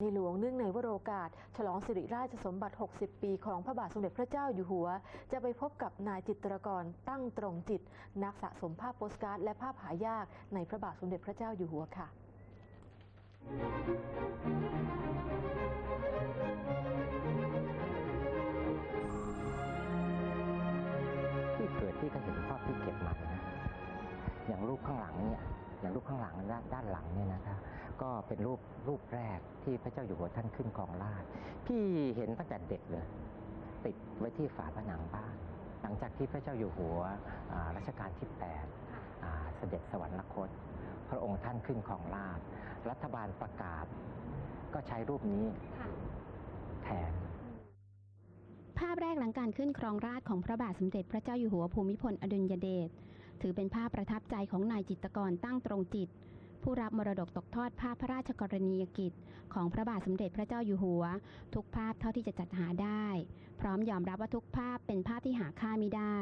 ในหลวงเนื่องในวโรกาส ฉลองสิริราชสมบัติ 60 ปีของพระบาทสมเด็จพระเจ้าอยู่หัว จะไปพบกับนายจิตรกรตั้งตรงจิต นักสะสมภาพโปสการ์ดและภาพหายากในพระบาทสมเด็จพระเจ้าอยู่หัวค่ะที่เกิดที่ก็เห็นภาพที่เก็บมานะอย่างรูปข้างหลังเนี่ย อย่างรูปข้างหลังด้านด้านหลังเนี่ยนะคะก็เป็นรูปรูปแรกที่พระเจ้าอยู่หัวท่านขึ้นครองราชพี่เห็นตั้งแต่เด็กเลยติดไว้ที่ฝาผนังบ้าน หลังจากที่พระเจ้าอยู่หัวรัชกาลที่8เสด็จสวรรคต พระองค์ท่านขึ้นครองราชรัฐบาลประกาศ ก็ใช้รูปนี้แทนภาพแรกหลังการขึ้นครองราชของพระบาทสมเด็จพระเจ้าอยู่หัวภูมิพลอดุลยเดช ถือเป็นภาพประทับใจของนายจิตกรตั้งตรงจิต ผู้รับมรดกตกทอดภาพพระราชกรณียกิจ ของพระบาทสมเด็จพระเจ้าอยู่หัว ทุกภาพเท่าที่จะจัดหาได้ พร้อมยอมรับว่าทุกภาพเป็นภาพที่หาค่าไม่ได้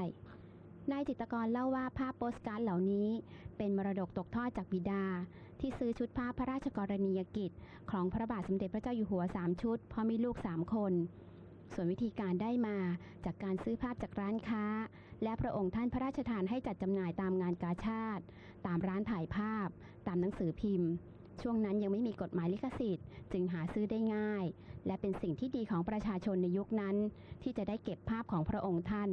นายจิตกรเล่าว่าภาพโปสการ์ดเหล่านี้ เป็นมรดกตกทอดจากบิดา ที่ซื้อชุดภาพพระราชกรณียกิจ ของพระบาทสมเด็จพระเจ้าอยู่หัวสามชุดเพราะมีลูกสามคน ส่วนวิธีการได้มาจากการซื้อภาพจากร้านค้า และพระองค์ท่านพระราชทานให้จัดจำหน่ายตามงานกาชาติ ตามร้านถ่ายภาพ ตามหนังสือพิมพ์ ช่วงนั้นยังไม่มีกฎหมายลิขสิทธิ์ จึงหาซื้อได้ง่าย และเป็นสิ่งที่ดีของประชาชนในยุคนั้น ที่จะได้เก็บภาพของพระองค์ท่าน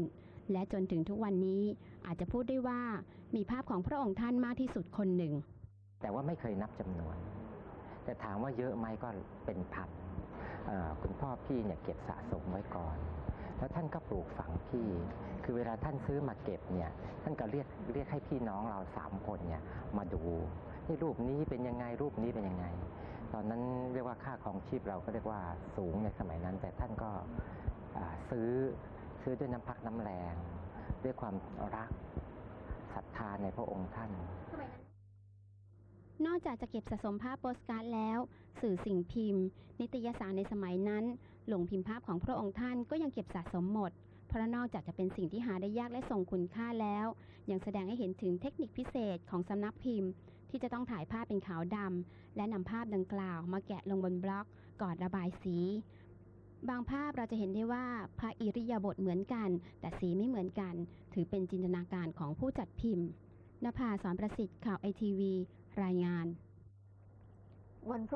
และจนถึงทุกวันนี้อาจจะพูดได้ว่ามีภาพของพระองค์ท่านมากที่สุดคนหนึ่ง แต่ว่าไม่เคยนับจำนวน แต่ถามว่าเยอะไหมก็เป็นพัน คุณพ่อพี่เนี่ยเก็บสะสมไว้ก่อน แล้วท่านก็ปลูกฝังพี่ คือเวลาท่านซื้อมาเก็บเนี่ย ท่านก็เรียกเรียกให้พี่น้องเราสามคนเนี่ยมาดูนี่รูปนี้เป็นยังไงรูปนี้เป็นยังไง ตอนนั้นเรียกว่าค่าครองชีพเราก็เรียกว่าสูงในสมัยนั้น แต่ท่านก็ซื้อซื้อด้วยน้ำพักน้ำแรง ด้วยความรักศรัทธาในพระองค์ท่าน นอกจากจะเก็บสะสมภาพโปสการ์ดแล้ว สื่อสิ่งพิมพ์ นิตยสารในสมัยนั้น หลงพิมพ์ภาพของพระองค์ท่านก็ยังเก็บสะสมหมด เพราะนอกจากจะเป็นสิ่งที่หาได้ยากและทรงคุณค่าแล้ว ยังแสดงให้เห็นถึงเทคนิคพิเศษของสำนักพิมพ์ ที่จะต้องถ่ายภาพเป็นขาวดำและนำภาพดังกล่าว มาแกะลงบนบล็อกก่อนระบายสี บางภาพเราจะเห็นได้ว่าพระอิริยาบถเหมือนกัน แต่สีไม่เหมือนกัน ถือเป็นจินตนาการของผู้จัดพิมพ์นภาสอนประสิทธิ์ข่าวไอทีวี รายงานวันพรุ่ง